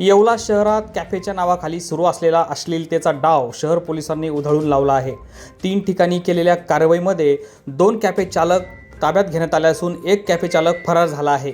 येवला शहरात कॅफेच्या नावाखाली सुरू असलेला अश्लीलतेचा डाव शहर पोलिसांनी उधळून लावला आहे. तीन ठिकाणी केलेल्या कारवाईमध्ये दोन कॅफे चालक ताब्यात घेण्यात आले असून एक कॅफे चालक फरार झाला आहे.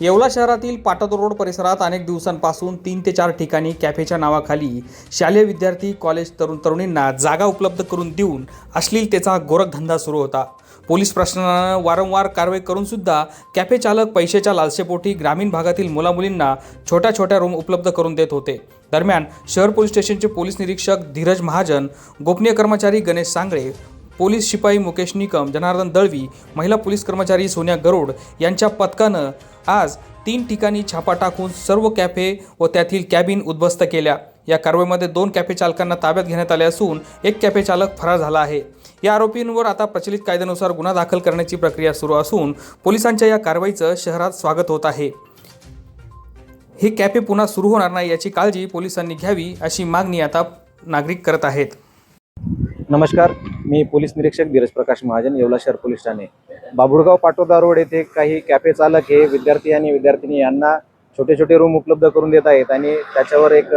येवला शहरातील पाटद रोड परिसरात अनेक दिवसांपासून तीन ते चार ठिकाणी कॅफेच्या नावाखाली शालेय विद्यार्थी कॉलेज तरुण तरुणींना जागा उपलब्ध करून देऊन अश्लीलतेचा गोरखधंदा सुरू होता. पोलीस प्रशासनानं वारंवार कारवाई करून सुद्धा कॅफे चालक पैशाच्या लालसेपोटी ग्रामीण भागातील मुलामुलींना छोट्या छोट्या रूम उपलब्ध करून देत होते. दरम्यान शहर पोलीस स्टेशनचे पोलीस निरीक्षक धीरज महाजन गोपनीय कर्मचारी गणेश सांगळे पोलीस शिपाई मुकेश निकम जनार्दन दळवी महिला पोलीस कर्मचारी सोनिया गरुड यांच्या पथकानं आज तीन ठिकाणी छापा टाकून सर्व कॅफे व त्यातील कॅबिन उद्ध्वस्त केल्या. या कारवाईमध्ये दोन कॅफे चालकांना ताब्यात घेण्यात आले असून एक कॅफे चालक फरार झाला आहे. या आरोपींवर आता प्रचलित कायद्यानुसार गुन्हा दाखल करण्याची प्रक्रिया सुरू असून पोलिसांच्या या कारवाईचं शहरात स्वागत होत आहे. हे कॅफे पुन्हा सुरू होणार नाही याची काळजी पोलिसांनी घ्यावी अशी मागणी आता नागरिक करत आहेत. नमस्कार मी पोलीस निरीक्षक धीरज प्रकाश महाजन येवला शहर पोलीस ठाणे. बाबुळगाव पाटोदा रोड येथे काही कॅफे चालक हे विद्यार्थी आणि विद्यार्थिनी यांना छोटे छोटे रूम उपलब्ध करून देत आहेत आणि त्याच्यावर एक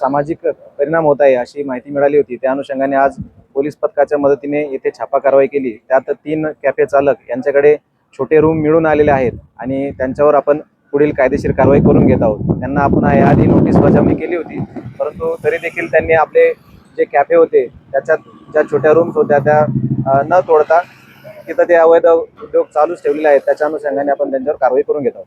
सामाजिक परिणाम होत आहे अशी माहिती मिळाली होती. त्या अनुषंगाने आज पोलीस पथकाच्या मदतीने येथे छापा कारवाई केली. त्यात तीन कॅफे चालक यांच्याकडे छोटे रूम मिळून आलेले आहेत आणि त्यांच्यावर आपण पुढील कायदेशीर कारवाई करून घेत आहोत. त्यांना आपण याआधी नोटीस बजावणी केली होती. परंतु तरी देखील त्यांनी आपले जे कॅफे होते त्याच्यात ज्या छोट्या रूम्स होत्या त्या न तोडता तिथं ते अवैध उद्योग चालूच ठेवलेले आहेत. त्याच्या अनुषंगाने आपण त्यांच्यावर कारवाई करून घेत आहोत.